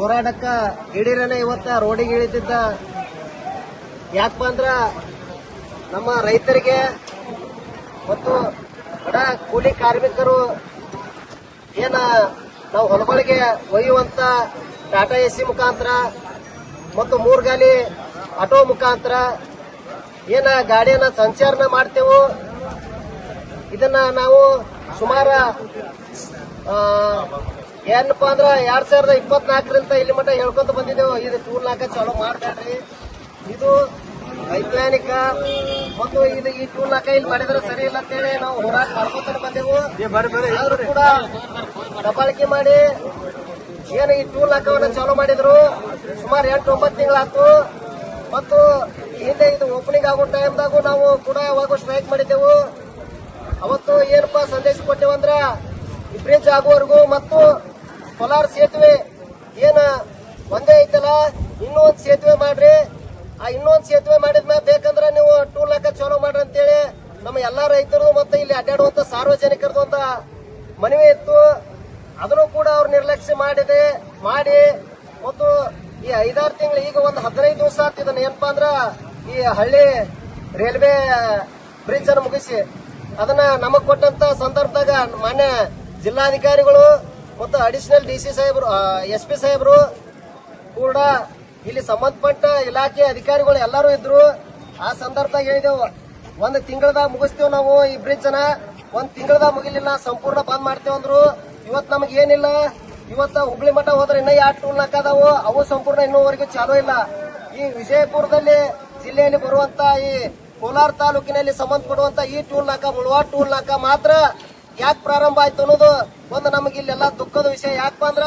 ಹೋರಾಟಕ್ಕ ಹಿಡೀರನೆ ಇವತ್ತ ರೋಡಿಗೆ ಇಳಿತಿದ್ದ ಯಾಕಪ್ಪ ಅಂದ್ರ ನಮ್ಮ ರೈತರಿಗೆ ಮತ್ತು ಬಡ ಕೂಲಿ ಕಾರ್ಮಿಕರು ಏನ ನಾವು ಹೊಲಗಳಿಗೆ ಒಯ್ಯುವಂತ ಟಾಟಾ ಎಸಿ ಮುಖಾಂತರ ಮತ್ತು ಮೂರ್ಗಾಲಿ ಆಟೋ ಮುಖಾಂತರ ಏನ ಗಾಡಿಯನ್ನ ಸಂಚಾರನ ಮಾಡ್ತೇವು, ಇದನ್ನ ನಾವು ಸುಮಾರು ಏನಪ್ಪಾ ಅಂದ್ರ ಎರಡ್ ಸಾವಿರದ ಇಪ್ಪತ್ನಾಲ್ಕರಿಂದ ಇಲ್ಲಿ ಮಟ್ಟ ಹೇಳ್ಕೊಂತ ಬಂದಿದ್ದೇವೆ. ಇದು ಟೂಲ್ ನಾಕ ಚಾಲೂ ಮಾಡ್ಬೇಡ್ರಿ. ಇದು ವೈಜ್ಞಾನಿಕ ಮತ್ತು ಇದು ಈ ಟೂಲ್ ನಾಕ ಇಲ್ಲಿ ಮಾಡಿದ್ರೆ ಸರಿ ಇಲ್ಲ ಅಂತೇಳಿ ನಾವು ಹೋರಾಟ ಮಾಡ್ಕೊತಾನೆ ಬಂದೆವು. ಆದ್ರೂ ಕೂಡ ದಬ್ಬಾಳಿಕೆ ಮಾಡಿ ಏನು ಈ ಟೂಲ್ ನಾಕವನ್ನ ಚಾಲೂ ಮಾಡಿದ್ರು? ಸುಮಾರು ಎಂಟು ಒಂಬತ್ತು ತಿಂಗಳಾಯ್ತು. ಮತ್ತು ಹಿಂದೆ ಇದು ಓಪನಿಂಗ್ ಆಗೋ ಟೈಮ್ದಾಗೂ ನಾವು ಕೂಡ ಯಾವಾಗೂ ಸ್ಟ್ರೈಕ್ ಮಾಡಿದ್ದೆವು. ಅವತ್ತು ಏನಪ್ಪಾ ಸಂದೇಶ ಕೊಟ್ಟೆವಂದ್ರ ಈ ಬ್ರಿಡ್ಜ್ ಆಗುವವರೆಗೂ ಮತ್ತು ಕೋಲಾರ ಸೇತುವೆ ಏನ ಒಂದೇ ಐತಲ್ಲ? ಇನ್ನೊಂದು ಸೇತುವೆ ಮಾಡ್ರಿ. ಆ ಇನ್ನೊಂದ್ ಸೇತುವೆ ಮಾಡಿದ್ಮೇಲೆ ಬೇಕಂದ್ರೆ ನೀವು ಟೂಲ್ ಹಾಕ ಚಲೋ ಮಾಡ್ರಿ ಅಂತೇಳಿ ನಮ್ಮ ಎಲ್ಲಾ ರೈತರು ಮತ್ತೆ ಇಲ್ಲಿ ಅಡ್ಡಾಡುವಂತ ಸಾರ್ವಜನಿಕರದ್ದು ಅಂತ ಮನವಿ ಇತ್ತು. ಅದನ್ನು ಕೂಡ ಅವ್ರು ನಿರ್ಲಕ್ಷ್ಯ ಮಾಡಿದೆ. ಮಾಡಿ ಮತ್ತು ಈ ಐದಾರು ತಿಂಗಳು ಈಗ ಒಂದು ಹದಿನೈದು ದಿವಸ ಆಯ್ತು ಇದನ್ನ. ಏನಪ್ಪಾ ಅಂದ್ರ ಈ ಹಳ್ಳಿ ರೈಲ್ವೆ ಬ್ರಿಡ್ಜ್ ಅನ್ನು ಮುಗಿಸಿ. ಅದನ್ನ ನಮಗ್ ಕೊಟ್ಟಂತ ಸಂದರ್ಭದಾಗ ಮಾನ್ಯ ಜಿಲ್ಲಾಧಿಕಾರಿಗಳು ಮತ್ತು ಅಡಿಷನಲ್ ಡಿ ಸಿ ಸಾಹೇಬರು ಎಸ್ ಪಿ ಸಾಹೇಬರು ಕೂಡ ಇಲ್ಲಿ ಸಂಬಂಧಪಟ್ಟ ಇಲಾಖೆ ಅಧಿಕಾರಿಗಳು ಎಲ್ಲರೂ ಇದ್ರು. ಆ ಸಂದರ್ಭದಾಗ ಹೇಳಿದೆವು, ಒಂದು ತಿಂಗಳದಾಗ ಮುಗಿಸ್ತೇವೆ ನಾವು ಈ ಬ್ರಿಡ್ಜ್ ಅನ್ನ ಒಂದ್ ತಿಂಗಳದಾಗ ಮುಗಿಲಿಲ್ಲ, ಸಂಪೂರ್ಣ ಬಂದ್ ಮಾಡ್ತೇವೆ ಅಂದ್ರು. ಇವತ್ ನಮ್ಗೆ ಏನಿಲ್ಲ. ಇವತ್ತ ಹುಬ್ಳಿ ಮಠ ಹೋದ್ರೆ ಇನ್ನ ಎರಡು ಟೂಲ್ ನಾಕದಾವು ಅವು ಸಂಪೂರ್ಣ ಇನ್ನೂವರೆಗೂ ಚಾಲೂ ಇಲ್ಲ. ಈ ವಿಜಯಪುರದಲ್ಲಿ ಜಿಲ್ಲೆಯಲ್ಲಿ ಬರುವಂತ ಈ ಕೋಲಾರ ತಾಲೂಕಿನಲ್ಲಿ ಸಂಬಂಧಪಡುವಂತ ಈ ಟೂಲ್ ನಾಕ ಮುಳುವಾಡ್ ಟೂಲ್ ನಾಕ ಮಾತ್ರ ಯಾಕೆ ಪ್ರಾರಂಭ ಆಯ್ತು ಅನ್ನೋದು ಒಂದು ನಮಗೆ ಇಲ್ಲೆಲ್ಲ ದುಃಖದ ವಿಷಯ. ಯಾಕಪ್ಪ ಅಂದ್ರ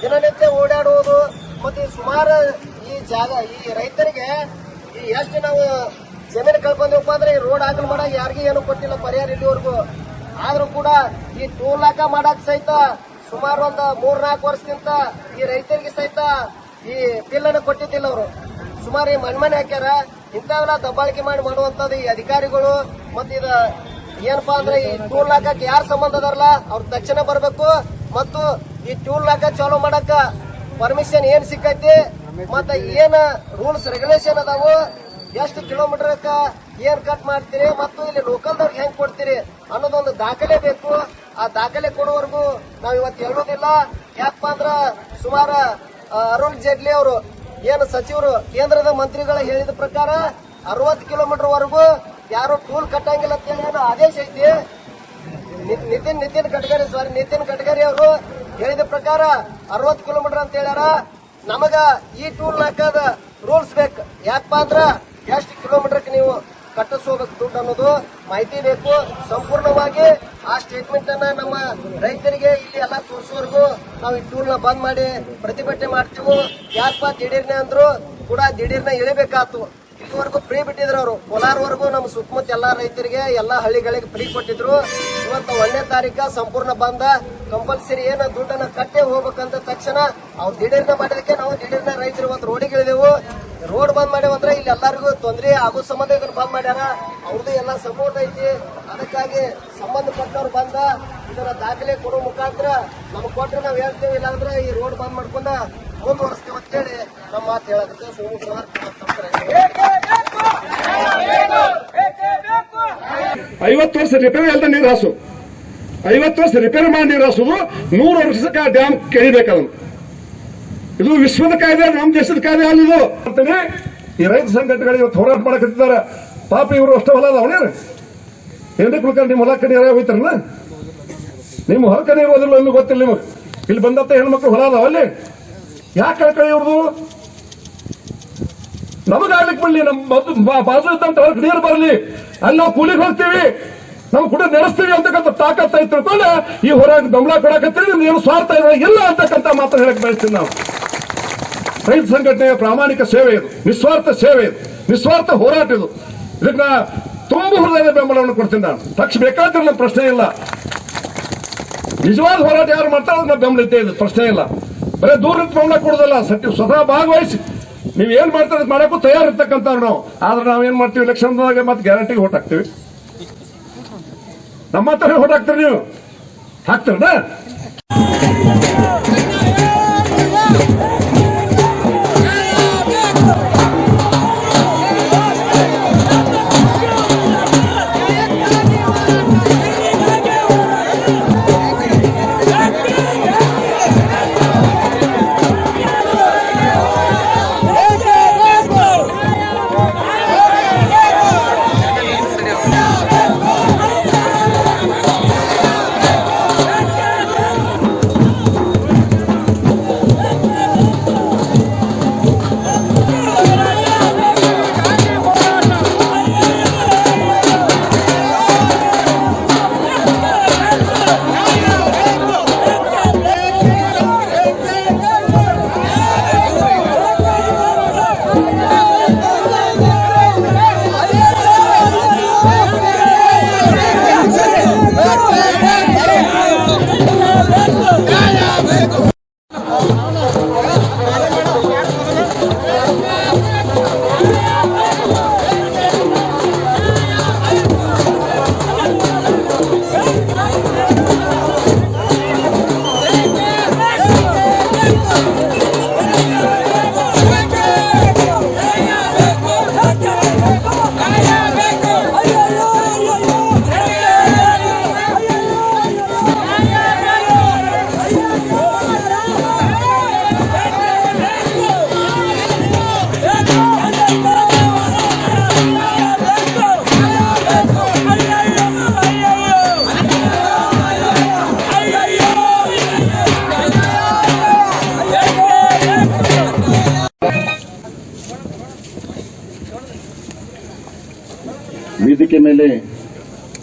ದಿನನಿತ್ಯ ಓಡಾಡುವುದು ಮತ್ತೆ ಸುಮಾರು ಈ ಜಾಗ, ಈ ರೈತರಿಗೆ ಈ ಎಷ್ಟು ನಾವು ಜಮೀನು ಕಳ್ಕೊಂಡೇವಪ್ಪ ಅಂದ್ರೆ ಈ ರೋಡ್ ಹಾಕಲು ಮಾಡ ಯಾರಿಗೂ ಏನು ಕೊಟ್ಟಿಲ್ಲ, ಪರಿಹಾರ ಇಲ್ಲಿವರೆಗೂ. ಆದ್ರೂ ಕೂಡ ಈ ಟೋಲ್ ನಾಕ ಮಾಡಕ್ ಸಹಿತ ಸುಮಾರು ಒಂದು ಮೂರ್ ನಾಲ್ಕು ವರ್ಷದಿಂದ ಈ ರೈತರಿಗೆ ಸಹಿತ ಈ ಬಿಲ್ ಅನ್ನು ಕೊಟ್ಟಿದ್ದಿಲ್ಲ ಅವರು. ಸುಮಾರು ಈ ಮಣ್ಮನೆ ಹಾಕ್ಯಾರ, ಇಂಥವೆಲ್ಲ ದಬ್ಬಾಳಿಕೆ ಮಾಡಿ ಮಾಡುವಂತದ್ದು ಈ ಅಧಿಕಾರಿಗಳು ಮತ್ತೆ ಇದ ಏನಪ್ಪಾ ಅಂದ್ರೆ ಈ ಟೂಲ್ ಹಾಕಕ್ ಯಾರು ಸಂಬಂಧ ಅದಾರಲ್ಲ? ಅವ್ರ ತಕ್ಷಣ ಬರ್ಬೇಕು ಮತ್ತು ಈ ಟೂಲ್ ಹಾಕ ಚಾಲೂ ಮಾಡಕ ಪರ್ಮಿಷನ್ ಏನ್ ಸಿಕ್ಕೈತಿ? ಮತ್ತ ಏನ್ ರೂಲ್ಸ್ ರೆಗ್ಯುಲೇಷನ್ ಅದಾವು? ಎಷ್ಟು ಕಿಲೋಮೀಟರ್ ಏನ್ ಕಟ್ ಮಾಡ್ತೀರಿ? ಮತ್ತು ಇಲ್ಲಿ ಲೋಕಲ್ದವ್ರಿಗೆ ಹೆಂಗ್ ಕೊಡ್ತೀರಿ ಅನ್ನೋದೊಂದು ದಾಖಲೆ ಬೇಕು. ಆ ದಾಖಲೆ ಕೊಡುವವರೆಗೂ ನಾವ್ ಇವತ್ತು ಹೇಳೋದಿಲ್ಲ. ಯಾಕಪ್ಪ ಅಂದ್ರ ಸುಮಾರ ಅರುಣ್ ಜೇಟ್ಲಿ ಅವರು ಏನು ಸಚಿವರು, ಕೇಂದ್ರದ ಮಂತ್ರಿಗಳ ಹೇಳಿದ ಪ್ರಕಾರ ಅರವತ್ತು ಕಿಲೋಮೀಟರ್ ವರೆಗೂ ಯಾರು ಟೂಲ್ ಕಟ್ಟಂಗಿಲ್ಲ ಅಂತ ಹೇಳಿ ಆದೇಶ ಐತಿ. ನಿತಿನ್ ನಿತಿನ್ ಗಡ್ಕರಿ ಸಾರಿ ನಿತಿನ್ ಗಡ್ಕರಿ ಅವರು ಹೇಳಿದ ಪ್ರಕಾರ ಅರವತ್ತು ಕಿಲೋಮೀಟರ್ ಅಂತ ಹೇಳ್ಯಾರ. ನಮಗ ಈ ಟೂಲ್ ಹಾಕದ ರೂಲ್ಸ್ ಬೇಕು. ಯಾಕಪ್ಪ ಅಂದ್ರ ಎಷ್ಟು ಕಿಲೋಮೀಟರ್ ನೀವು ಕಟ್ಟಿಸೋಬೇಕು ದುಡ್ಡು ಅನ್ನೋದು ಮಾಹಿತಿ ಬೇಕು. ಸಂಪೂರ್ಣವಾಗಿ ಆ ಸ್ಟೇಟ್ಮೆಂಟ್ ಅನ್ನ ನಮ್ಮ ರೈತರಿಗೆ ಇಲ್ಲಿ ಎಲ್ಲ ತೋರಿಸೋವರೆಗೂ ನಾವು ಈ ಟೂಲ್ನ ಬಂದ್ ಮಾಡಿ ಪ್ರತಿಭಟನೆ ಮಾಡ್ತೀವಿ. ಯಾಕಪ್ಪ ದಿಢೀರ್ನೆ ಅಂದ್ರು ಕೂಡ ದಿಢೀರ್ನ ಇಳಿಬೇಕಾತು. ಇದುವರೆಗೂ ಫ್ರೀ ಬಿಟ್ಟಿದ್ರು ಅವರು. ಕೋಲಾರವರೆಗೂ ನಮ್ಮ ಸುತ್ತಮುತ್ತ ಎಲ್ಲಾ ರೈತರಿಗೆ ಎಲ್ಲಾ ಹಳ್ಳಿಗಳಿಗೆ ಫ್ರೀ ಕೊಟ್ಟಿದ್ರು. ಇವತ್ತು ಒಂದನೇ ತಾರೀಕ ಸಂಪೂರ್ಣ ಬಂದ. ಕಂಪಲ್ಸರಿ ಏನ ದುಡ್ಡನ್ನ ಕಟ್ಟೆ ಹೋಗ್ಬೇಕಂತ ತಕ್ಷಣ ಅವ್ರು ದಿಢೀರ್ನ ಮಾಡಿದಕ್ಕೆ ನಾವು ದಿಢೀರ್ನ ರೈತರು ಇವತ್ತು ರೋಡಿಗೆ ಇಳಿದೆವು. ರೋಡ್ ಬಂದ್ ಮಾಡ್ಯಾವಂದ್ರೆ ಇಲ್ಲಿ ಎಲ್ಲರಿಗೂ ತೊಂದರೆ ಆಗೋ ಸಂಬಂಧ ಇದನ್ನ ಬಂದ್ ಮಾಡ್ಯಾರ. ಅವ್ರದ್ದು ಎಲ್ಲ ಸಪೋರ್ಟ್ ಐತಿ. ಅದಕ್ಕಾಗಿ ಸಂಬಂಧಪಟ್ಟವ್ರು ಬಂದ. ಇದರ ದಾಖಲೆ ಕೊಡೋ ಮುಖಾಂತರ ನಮ್ಗೆ ಕೊಟ್ರೆ ನಾವು ಹೇಳ್ತೇವೆ, ಇಲ್ಲಾಂದ್ರೆ ಈ ರೋಡ್ ಬಂದ್ ಮಾಡ್ಕೊಂಡ ಮುಂದುವರಿಸ್ತೇವೆ ಅಂತೇಳಿ ನಮ್ಮ ಮಾತು ಹೇಳೋದಕ್ಕೆ ಐವತ್ತು ವರ್ಷ ರಿಪೇರಿ ಅಲ್ಲದೆ ನೀರು ಹಾಸು. ಐವತ್ತು ವರ್ಷ ರಿಪೇರಿ ಮಾಡಿ ನೀರು ಹಾಸುದು ನೂರು ವರ್ಷಕ್ಕೆ ಆ ಡ್ಯಾಮ್ ಕೆಳಿಬೇಕದನ್ನು ಇದು ವಿಶ್ವದ ಕಾಯ್ದೆ ನಮ್ಮ ದೇಶದ ಕಾಯ್ದೆ ಅಲ್ಲ ಇದು. ಅಂತೇಳಿ ಈ ರೈತ ಸಂಘಟನೆಗಳು ಇವತ್ತು ಹೋರಾಟ ಮಾಡಕತ್ತಿದ್ದಾರೆ ಪಾಪ ಇವರು ಅಷ್ಟೇ ಹೊಲ ಅದಾವನೇನು ಏನ್ರಿ ಕುಳ್ಕೊಂಡು ನಿಮ್ಮ ಹೊಲ ಕಡೆ ಯಾರು ಹೋಯ್ತಾರಲ್ಲ? ನಿಮ್ಮ ಹೊಲ ಕಡೆ ಇರೋದಿಲ್ಲ ಗೊತ್ತಿಲ್ಲ ನಿಮಗೆ. ಇಲ್ಲಿ ಬಂದಂತ ಹೆಣ್ಮಕ್ಳು ಹೊಲ ಅದಾವ ಅಲ್ಲಿ? ಯಾಕೆ ಕಳ್ಕೊಳ್ಳಿ ಇವ್ರದು? ನಮಗಾಗ್ಲಿಕ್ಕೆ ಬಿಡ್ಲಿ ನಮ್ಮ ಬಾಜು ಇದ್ದಂತ ನೀರು ಬರಲಿ. ಅಲ್ಲಿ ನಾವು ಕೂಲಿಗೆ ಹೋಗ್ತೀವಿ. ನಾವು ಕೂಡ ನಡೆಸ್ತೀವಿ ಅಂತಕ್ಕಂಥ ತಾಕತ್ ಐತಿ ತಿಳ್ಕೊಂಡು. ಈ ಹೊರಗೆ ಬೆಂಬಲ ಕೊಡಕತ್ತೀರಿ ನೀವು ಸ್ವಾರ್ಥ ಇಲ್ಲ ಅಂತಕ್ಕಂಥ ಮಾತ್ರ ಹೇಳಕ್ ಬಯಸ್ತೀವಿ ನಾವು. ರೈತ ಸಂಘಟನೆಯ ಪ್ರಾಮಾಣಿಕ ಸೇವೆ ಇದು. ನಿಸ್ವಾರ್ಥ ಸೇವೆ ಇದು. ನಿಸ್ವಾರ್ಥ ಹೋರಾಟ ಇದು. ಇದಕ್ಕೆ ತುಂಬ ಹೃದಯದ ಬೆಂಬಲವನ್ನು ಕೊಡ್ತೀನಿ ನಾನು. ತಕ್ಷ ಬೇಕಾದ್ರೆ ನನ್ನ ಪ್ರಶ್ನೆ ಇಲ್ಲ. ನಿಜವಾದ ಹೋರಾಟ ಯಾರು ಮಾಡ್ತಾರೆ ಬೆಂಬಲ ಇದ್ದೇ ಇದೆ. ಪ್ರಶ್ನೆ ಇಲ್ಲ. ಬರೀ ದೂರ ಪ್ರಮಾಣ ಕೊಡೋದಲ್ಲ, ಸತ್ಯ ಸ್ವತಃ ಭಾಗವಹಿಸಿ. ನೀವು ಏನ್ ಮಾಡ್ತಾರೆ ಮಾಡಕ್ಕೂ ತಯಾರಿರ್ತಕ್ಕಂಥ ನಾವು. ಆದ್ರೆ ನಾವ್ ಏನ್ ಮಾಡ್ತೀವಿ ಎಲೆಕ್ಷನ್ದಾಗ ಮತ್ತೆ ಗ್ಯಾರಂಟಿಗೆ ಓಟ್ ಹಾಕ್ತೀವಿ. ನಮ್ಮ ಹತ್ರ ಓಟ್ ಹಾಕ್ತೀರಿ ನೀವು? ಹಾಕ್ತೀರಣ್ಣ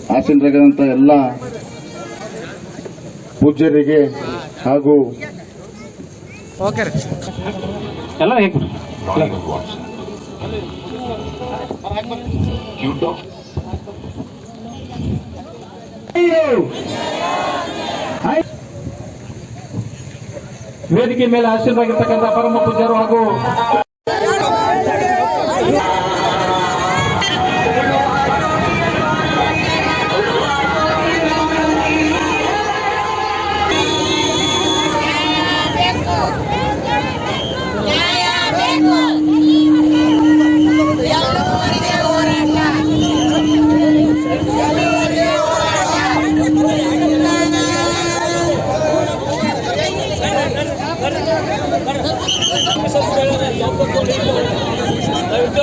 ಆಸೀನರಾಗಿರುವಂತ ಎಲ್ಲ ಪೂಜ್ಯರಿಗೆ ಹಾಗೂ ಎಲ್ಲ ಹೇಗೆ ವೇದಿಕೆ ಮೇಲೆ ಆಶೀರ್ವಾಗಿರ್ತಕ್ಕಂಥ ಪರಮ ಪೂಜ್ಯರು ಹಾಗೂ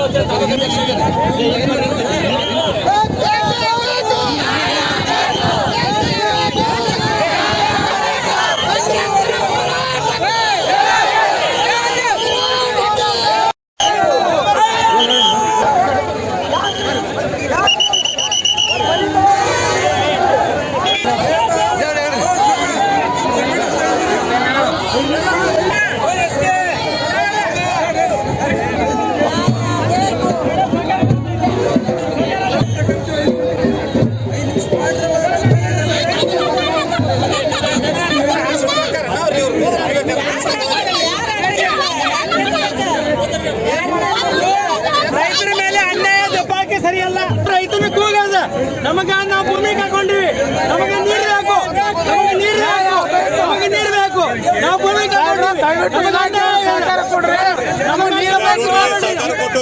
全然違います。ನಮಗ ನಾವು ಭೂಮಿ ಕಾಕೊಂಡಿವಿ ನಮಗೆ ನೀರು ಬೇಕು. ನಮಗೆ ನೀರು ಬೇಕು. ನಮಗೆ ನೀರು ಬೇಕು. ನಾವು ಭೂಮಿ ಅನ್ಯಾಯ ನಮಗೆ ನೀರು ಬೇಕು.